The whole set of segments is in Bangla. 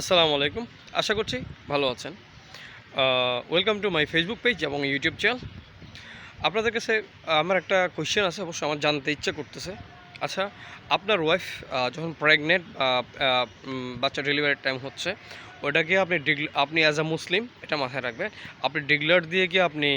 আসসালামু আলাইকুম। আশা করছি ভালো আছেন। Welcome to my Facebook page এবং ইউটিউব চ্যানেল আপনাদের কাছে আমার একটা কোয়েশ্চেন আছে অবশ্যই আমার জানতে ইচ্ছা করতেছে। আচ্ছা আপনার ওয়াইফ যখন প্রেগনেন্ট বাচ্চা ডেলিভারির টাইম হচ্ছে ওটাকে আপনি আপনি অ্যাজ আ মুসলিম, এটা মাথায় রাখবেন। আপনি ডিগলার দিয়ে কি আপনি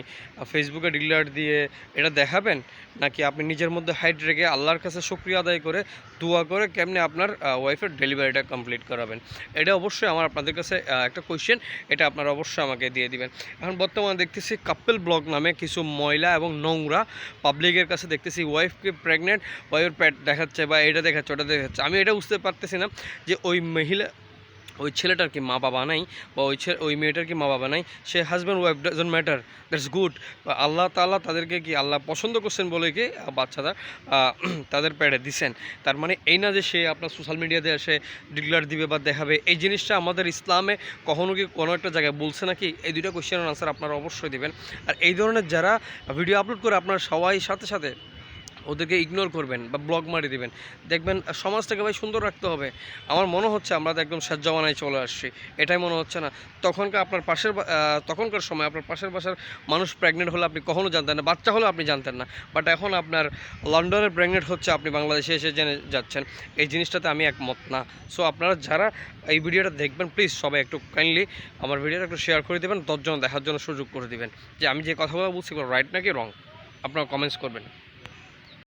ফেসবুকে ডিগলার দিয়ে এটা দেখাবেন? নাকি আপনি নিজের মধ্যে হাইট রেখে আল্লাহর কাছে শুক্রিয়া আদায় করে দোয়া করে কেমনে আপনার ওয়াইফের ডেলিভারিটা কমপ্লিট করাবেন? এটা অবশ্যই আমার আপনাদের কাছে একটা কোয়েশ্চেন এটা আপনারা অবশ্যই আমাকে দিয়ে দিবেন। এখন বর্তমানে দেখতেছি কাপেল ব্লগ নামে কিছু ময়লা এবং নোংরা পাবলিকের কাছে দেখতেছি ওয়াইফকে প্রেগনেন্ট ওয়াইফের প্যাট দেখাচ্ছে বা এটা দেখাচ্ছে, ওটা দেখাচ্ছে। আমি এটা বুঝতে পারতেছি না যে ওই মহিলা ওই ছেলেটার কি মা বাবা নাই বা ওই ছেলে ওই মেয়েটার কি মা বাবা নাই? সে husband wife doesn't matter that's good Allah তাআলা তাদেরকে কি আল্লাহ পছন্দ করছেন বলে কি বাচ্চারা তাদের প্যাডে দিছেন। তার মানে এই না যে সে আপনার সোশ্যাল মিডিয়াতে এসে ডিক্লার দিবে বা দেখাবে, এই জিনিসটা আমাদের ইসলামে কখনো কি কোনো একটা জায়গায় বলছে নাকি? এই দুইটা কোয়েশ্চেনের আনসার আপনারা অবশ্যই দেবেন। আর এই ধরনের যারা ভিডিও আপলোড করে আপনারা সবাই সাথে সাথে ওদেরকে ইগনোর করবেন বা ব্লগ মারি দিবেন। দেখবেন সমাজটাকে ভাই সুন্দর রাখতে হবে। আমার মনে হচ্ছে আমরা তো একদম সাজ্জামানায় চলে আসছি। এটাই মনে হচ্ছে না। তখনকার আপনার পাশের তখনকার সময় আপনার পাশের বাসার মানুষ প্রেগনেন্ট হলে আপনি কখনো জানতেন না, বাচ্চা হলে আপনি জানতেন না। বাট এখন আপনার লন্ডনে প্রেগনেন্ট হচ্ছে, আপনি বাংলাদেশে এসে জেনে যাচ্ছেন। এই জিনিসটাতে আমি একমত না। সো আপনারা যারা এই ভিডিওটা দেখবেন প্লিজ সবাই একটু কাইন্ডলি আমার ভিডিওটা একটু শেয়ার করে দেবেন। দশজন দেখার জন্য সুযোগ করে দিবেন। যে আমি যে কথাগুলো বলছি রাইট নাকি রং আপনারা কমেন্টস করবেন।